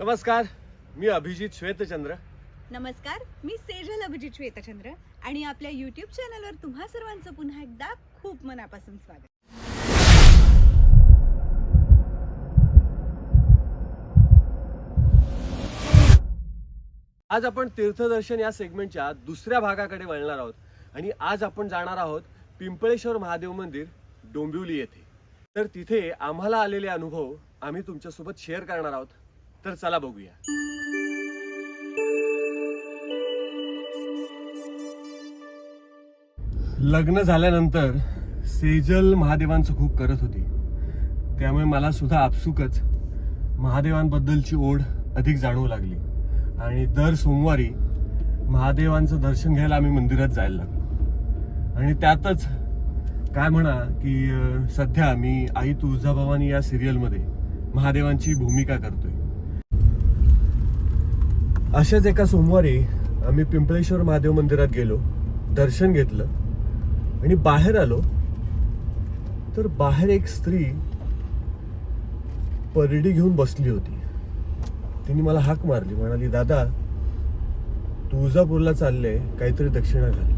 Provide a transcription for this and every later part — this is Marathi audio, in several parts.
नमस्कार मी अभिजित श्वेतचंद्र. नमस्कार मी सेजल अभिजित श्वेतचंद्र आणि आपल्या युट्यूब चॅनलवर तुम्हा सर्वांचं पुन्हा एकदा खूप मनापासून स्वागत. आज आपण तीर्थदर्शन या सेगमेंटच्या दुसऱ्या भागाकडे वळणार आहोत आणि आज आपण जाणार आहोत पिंपळेश्वर महादेव मंदिर डोंबिवली येथे. तर तिथे आम्हाला आलेले अनुभव आम्ही तुमच्यासोबत शेअर करणार आहोत. तर चला बघूया. लग्न झाल्यानंतर सेजल महादेवांचं खूप करत होती. त्यामुळे मला सुद्धा आपसुकच महादेवांबद्दलची ओढ अधिक जाणवू लागली. आणि दर सोमवारी महादेवांचं दर्शन घ्यायला आम्ही मंदिरात जायला लागलो. आणि त्यातच काय म्हणा की सध्या मी आई तुळजाभवानी या सिरियलमध्ये महादेवांची भूमिका करतोय. अशाच एका सोमवारी आम्ही पिंपळेश्वर महादेव मंदिरात गेलो दर्शन घेतलं आणि बाहेर आलो. तर बाहेर एक स्त्री परडी घेऊन बसली होती. तिने मला हाक मारली म्हणाली दादा तुळजापूरला चालले काहीतरी दक्षिणा घाल.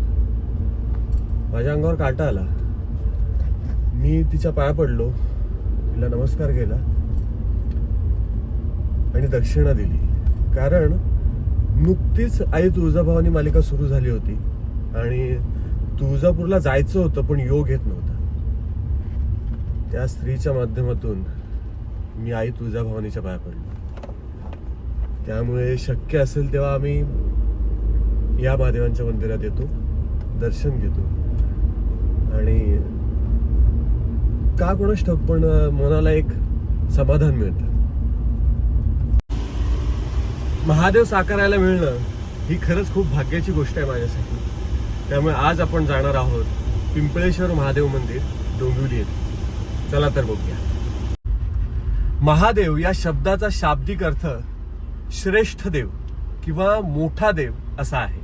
माझ्या अंगावर काटा आला. मी तिच्या पाया पडलो तिला नमस्कार केला आणि दक्षिणा दिली. कारण नुकतीच आई तुळजाभवानी मालिका सुरू झाली होती. आणि तुळजापूरला जायचं होतं पण योग येत नव्हता. त्या स्त्रीच्या माध्यमातून मी आई तुळजाभवानीच्या पाया पडलो. त्यामुळे शक्य असेल तेव्हा आम्ही या महादेवांच्या मंदिरात येतो दर्शन घेतो. आणि का कोणाच ठक पण मनाला एक समाधान मिळतं. महादेव साकारायला मिळणं ही खरंच खूप भाग्याची गोष्ट आहे माझ्यासाठी. त्यामुळे आज आपण जाणार आहोत पिंपळेश्वर महादेव मंदिर डोंबिवली येथे. चला तर बघूया. महादेव या शब्दाचा शाब्दिक अर्थ श्रेष्ठ देव किंवा मोठा देव असा आहे.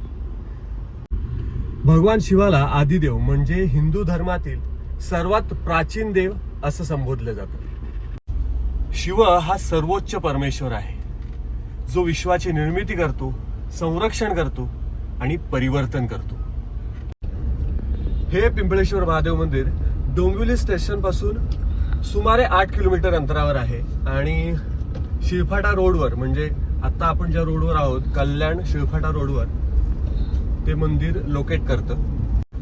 भगवान शिवाला आदिदेव म्हणजे हिंदू धर्मातील सर्वात प्राचीन देव असं संबोधलं जातं. शिव हा सर्वोच्च परमेश्वर आहे. जो विश्वाची निर्मिती करतो संरक्षण करतो आणि परिवर्तन करतो. हे पिंपळेश्वर महादेव मंदिर डोंबिवली स्टेशनपासून सुमारे आठ किलोमीटर अंतरावर आहे आणि शिळफाटा रोडवर म्हणजे आता आपण ज्या रोडवर आहोत कल्याण शिळफाटा रोडवर ते मंदिर लोकेट करतं.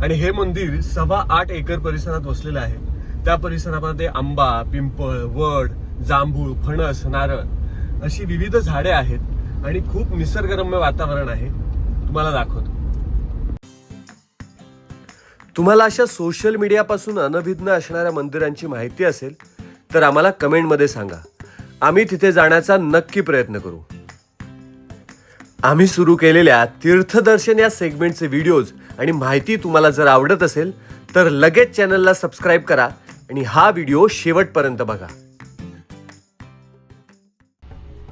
आणि हे मंदिर सव्वा आठ एकर परिसरात वसलेलं आहे. त्या परिसरामध्ये आंबा पिंपळ वड जांभूळ फणस नारळ अशी विविध झाडे आहेत आणि खूप निसर्गरम्य वातावरण आहे. तुम्हाला दाखवतो. तुम्हाला अशा सोशल मीडियापासून अनभिज्ञ असणाऱ्या मंदिरांची माहिती असेल तर आम्हाला कमेंटमध्ये सांगा. आम्ही तिथे जाण्याचा नक्की प्रयत्न करू. आम्ही सुरू केलेल्या तीर्थदर्शन या सेगमेंटचे व्हिडिओज आणि माहिती तुम्हाला जर आवडत असेल तर लगेच चॅनलला सबस्क्राईब करा आणि हा व्हिडिओ शेवटपर्यंत बघा.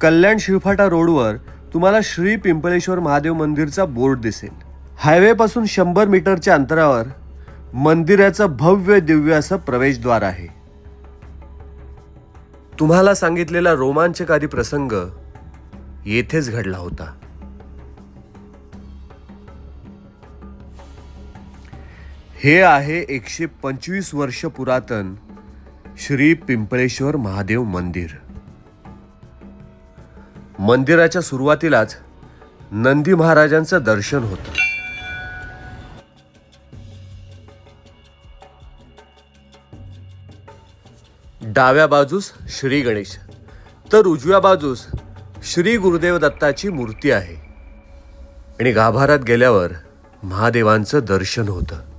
कल्याण शिवफाटा रोडवर तुम्हाला श्री पिंपळेश्वर महादेव मंदिरचा बोर्ड दिसेल. हायवेपासून शंभर मीटरच्या अंतरावर मंदिराचं भव्य दिव्य असं प्रवेशद्वार आहे. तुम्हाला सांगितलेला रोमांचकारी प्रसंग येथेच घडला होता. हे आहे एकशे पंचवीस वर्ष पुरातन श्री पिंपळेश्वर महादेव मंदिर. मंदिराच्या सुरुवातीलाच नंदी महाराजांचं दर्शन होतं. डाव्या बाजूस श्री गणेश तर उजव्या बाजूस श्री गुरुदेव दत्ताची मूर्ती आहे. आणि गाभारात गेल्यावर महादेवांचं दर्शन होतं.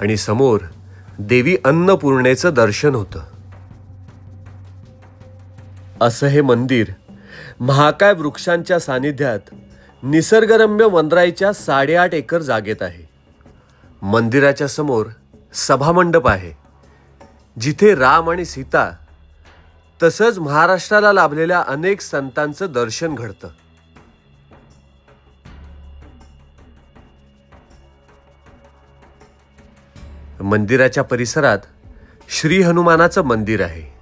आणि समोर देवी अन्नपूर्णेचं दर्शन होतं. असं हे मंदिर महाकाय वृक्षांच्या सानिध्यात निसर्गरम्य वनराईच्या साडेआठ एकर जागेत आहे. मंदिराच्या समोर सभामंडप आहे. जिथे राम आणि सीता तसंच महाराष्ट्राला लाभलेल्या अनेक संतांचं दर्शन घडतं. मंदिराच्या परिसरात श्री हनुमानाचं मंदिर आहे.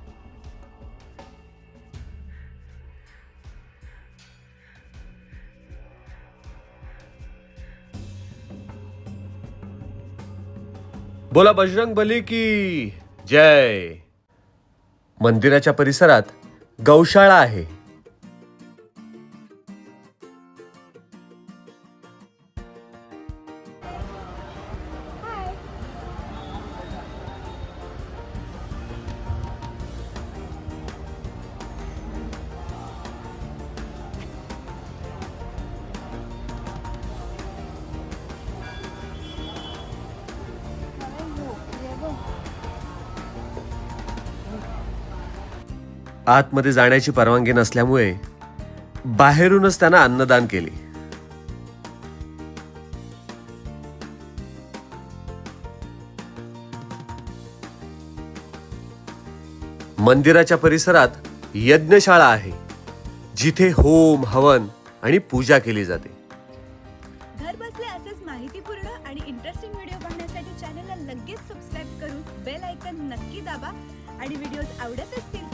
बोला बजरंग बली की जय. मंदिराच्या परिसरात गौशाळा आहे. आतमध्ये जाण्याची परवानगी नसल्यामुळे बाहेरूनच त्यांना अन्नदान केले. मंदिराच्या परिसरात यज्ञशाळा आहे जिथे होम हवन आणि पूजा केली जाते. घर बसल्या असेच माहितीपूर्ण आणि इंटरेस्टिंग व्हिडिओ पाहण्यासाठी चॅनलला लगेच सबस्क्राईब करून बेल आयकन नक्की दाबा आणि व्हिडिओज आवडत असतील